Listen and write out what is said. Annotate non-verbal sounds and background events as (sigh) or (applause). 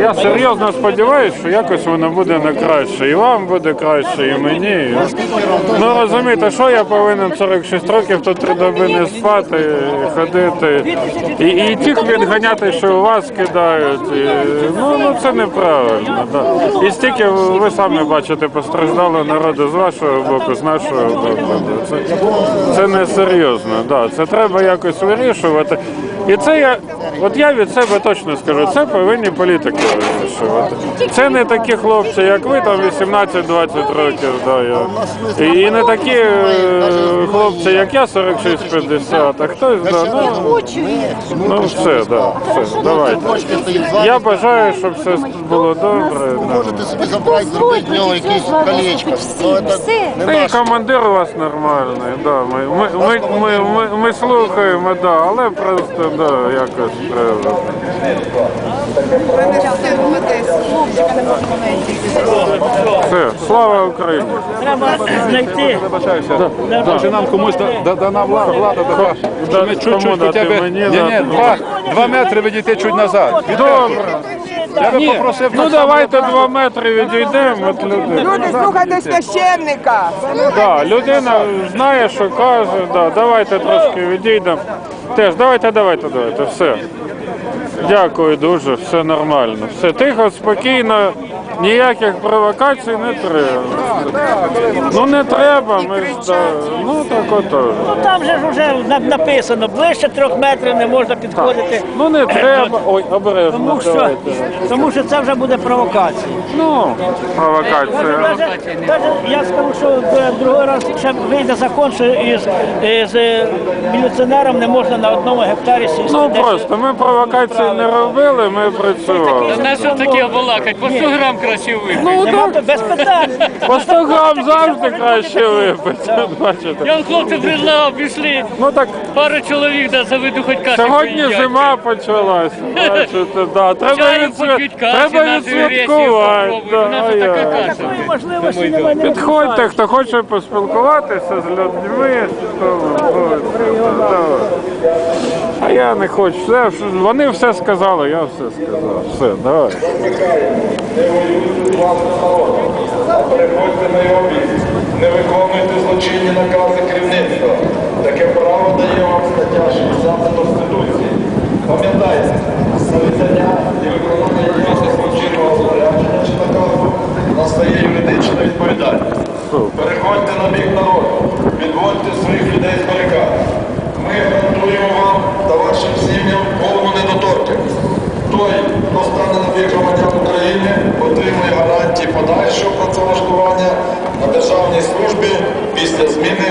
Я серйозно сподіваюся, що якось воно буде на краще. І вам буде краще, і мені. Ну розумієте, що я повинен 46 років тут три доби не спати, ходити. І, і тих відганяти, що у вас кидають. І, ну, ну це неправильно. Да. І стільки ви самі бачите, постраждало народу з вашого боку, з нашого боку. Це, це не серйозно. Да. Це треба якось вирішувати. І це я, от я від себе точно скажу, це повинні політики вирішувати. Це не такі хлопці, як ви, там 18-20 років. Да, я. І, і не такі е, хлопці, як я, 46-50, а хтось, да, ну, ну все, да, все, давайте. Я бажаю, щоб все було добре. Можете. Ну, не і командир у вас нормальний, да. Ми, ми, ми, ми, ми, ми слухаємо, да, але просто да, якось. Все, слава Україні! Треба знайти. Чи нам комусь да- да- дана влада, влада така, що ми чуть-чуть хоча б ні, ні, два, два метри відійти чуть назад. Добре. Я би попросив Ну давайте два метри відійдемо від людей. Люди, слухайте священника. Да, людина знає, що каже, да, давайте трошки відійдемо. Теж давайте, давайте, давайте, все. Дякую дуже, все нормально. Все тихо, спокійно, ніяких провокацій не треба. Ну не треба, ми ж да, ну так ото. Ну там же ж вже на- написано, ближче трьох метрів не можна підходити. Ну не треба. Ой, обережно. Тому що, давайте. тому що це вже буде провокація. Ну, провокація. Навіть, навіть я скажу, що е, другий раз ще вийде закон, що із, із е, міліціонером не можна на одному гектарі сісти. Ну Десь- просто ми провокації не робили, ми працювали. На що таке балакать? По 100 грам краще випити. Ну Нема так, без питань. по 100 грам завжди краще випити. Бачите. Я хлопці предлагав, пішли. Ну так Пару чоловік да, заведу хоч каші сьогодні поїдять. зима почалася. (laughs) Бачите, да. Треба, Чаю відсвя... поп'ють каші Треба відсвяткувати. попробують. Да, У нас же така як? каша. Такої можливості немає. не Підходьте, хто хоче поспілкуватися з людьми, давай. А я не хочу. Все, вони все сказали, я все сказав. Все, давай. Приходьте на його бік. Не виконуйте злочинні накази керівництва. Таке право дає вам стаття 60 стане громадян України, отримує гарантії подальшого працевлаштування на державній службі після зміни